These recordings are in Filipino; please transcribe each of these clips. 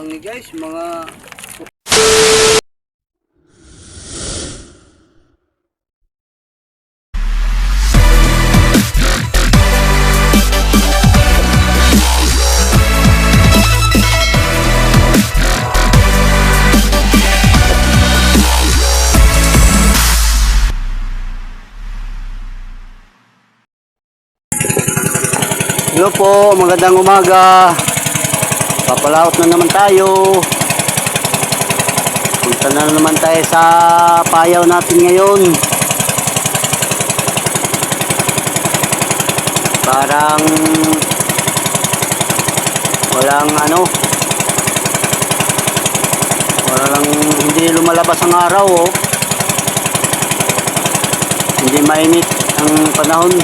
lang ni guys, mga Hello po, magandang umaga. Papalaot na naman tayo. Punta na naman tayo sa payaw natin ngayon. Parang walang ano walang hindi lumalabas ang araw oh. Hindi mainit ang panahon.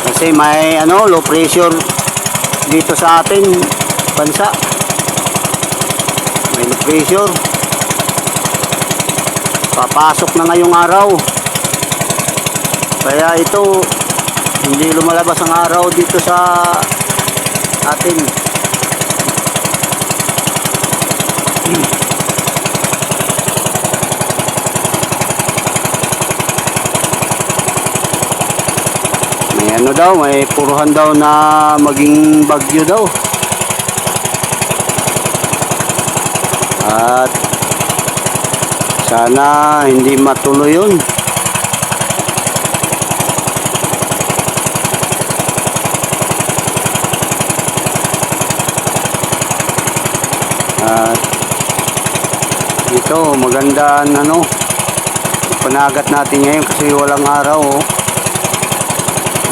Kasi may ano, low pressure dito sa atin bansa. May pressure. Papasok na ngayong araw. Kaya ito hindi lumalabas ang araw dito sa atin. Ano daw, may puruhan daw na maging bagyo daw. At sana hindi matuloy yun. At ito, maganda ang ano, panagat natin ngayon kasi walang araw. Oh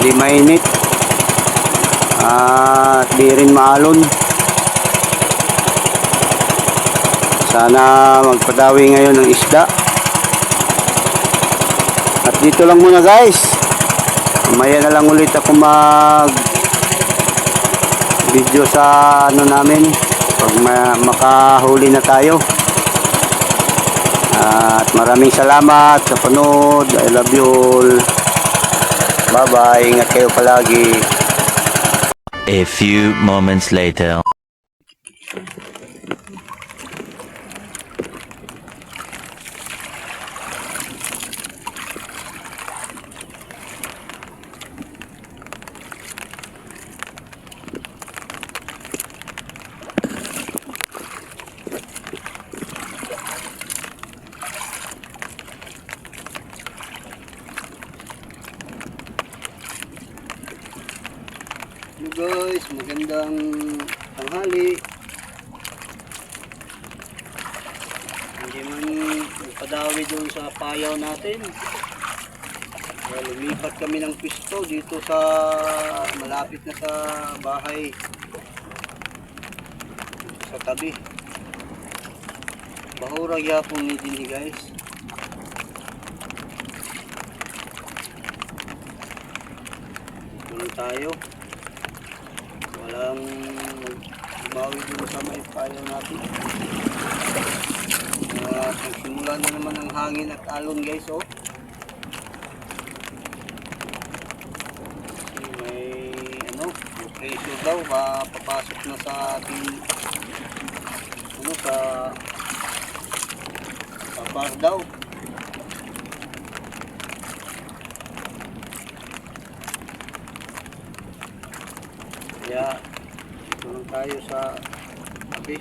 di mainit at di rin maalon. Sana magpadawi ngayon ng isda. At dito lang muna guys. Mamaya na lang ulit ako mag video sa ano namin. Pag ma- makahuli na tayo. At maraming salamat sa panood. I love you all Bye bye, ingat kayo palagi. A few moments later. Guys, magandang tanghali. Hindi man padawi doon sa payaw natin. Kaya lumipat kami ng pisto dito sa malapit na sa bahay. Sa tabi. Bahura yapon ni din guys. Tuloy tayo walang bawi dun sa may payo natin. Uh, nagsimula na naman ang hangin at alon guys oh. Kasi may ano, pressure daw ba papasok na sa ating ano sa sa bar daw. Kaya dito lang tayo sa tabi.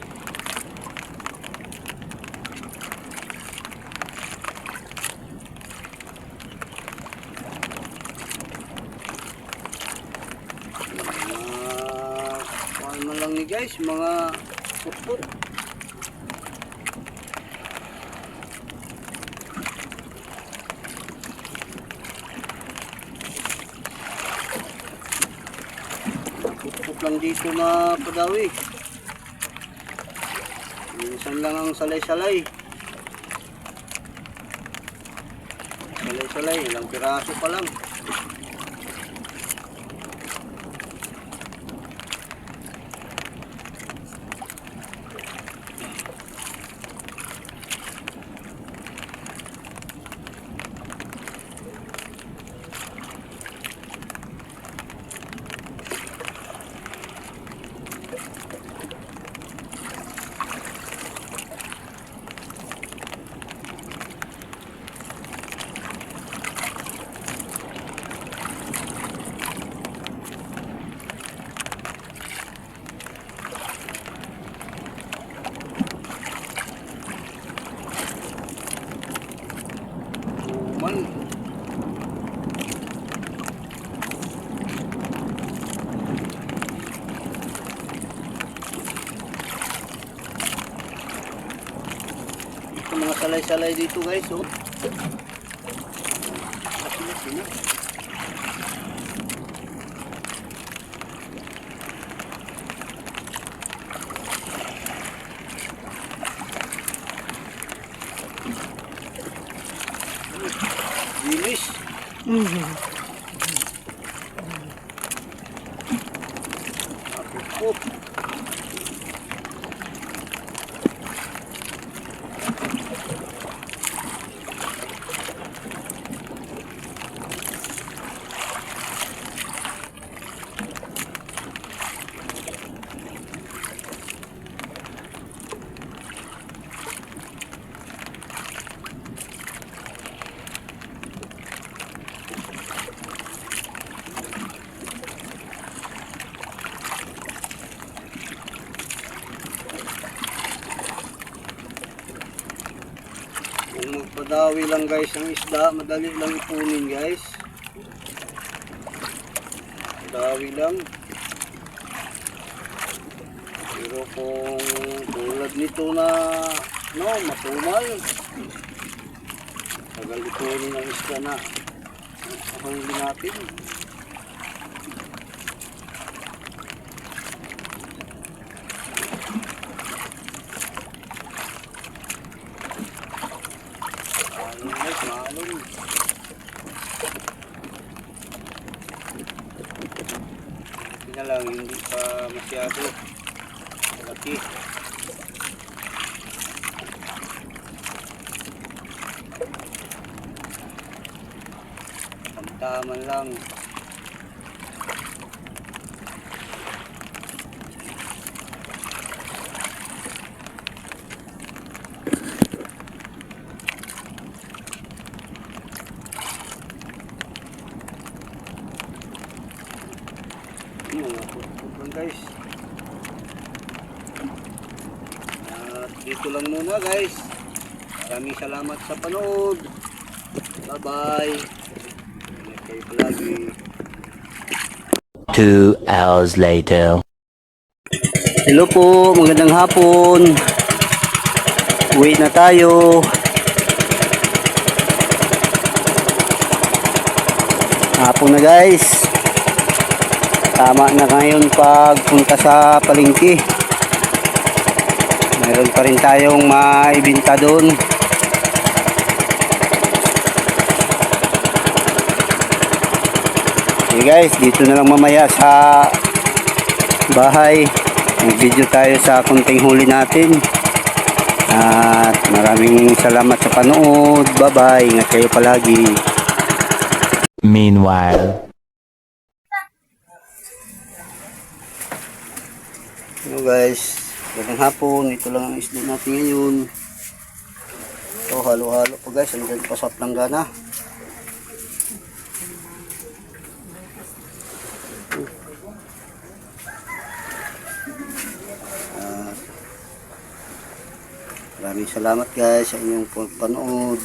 Mga man lang ni guys, mga putput. Lang dito na padawi. Minsan lang ang salay-salay. Salay-salay, ilang piraso pa lang. Salay-salay dito guys, oh. Laki-laki na. Bilis. Magpadawi lang guys ang isda, madali lang ipunin guys. Padawi lang. Pero kung tulad nito na no, matumal. Tagal ipunin ang isda na huli natin. Alon guys, maalon. Buti na lang, hindi pa masyado malaki. Tamtaman lang. Guys. At dito lang muna guys. Maraming salamat sa panood. Bye-bye. Ingat kayo palagi. Two hours later. Hello po, magandang hapon. Uwi na tayo. Hapon na guys. Tama na ngayon pagpunta sa palengke. Meron pa rin tayong maibinta doon. Okay guys, dito na lang mamaya sa bahay. Mag-video tayo sa kunting huli natin. At maraming salamat sa panood. Bye-bye. Ingat kayo palagi. Meanwhile. Hello guys. Magandang hapon. Ito lang ang isda natin ngayon. Ito, halo-halo po guys. Andyan pa sa planggana. Ah, Maraming salamat guys sa inyong panood.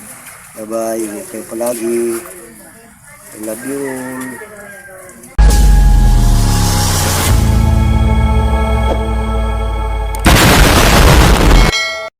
Bye bye. Ingat kayo palagi. I love you.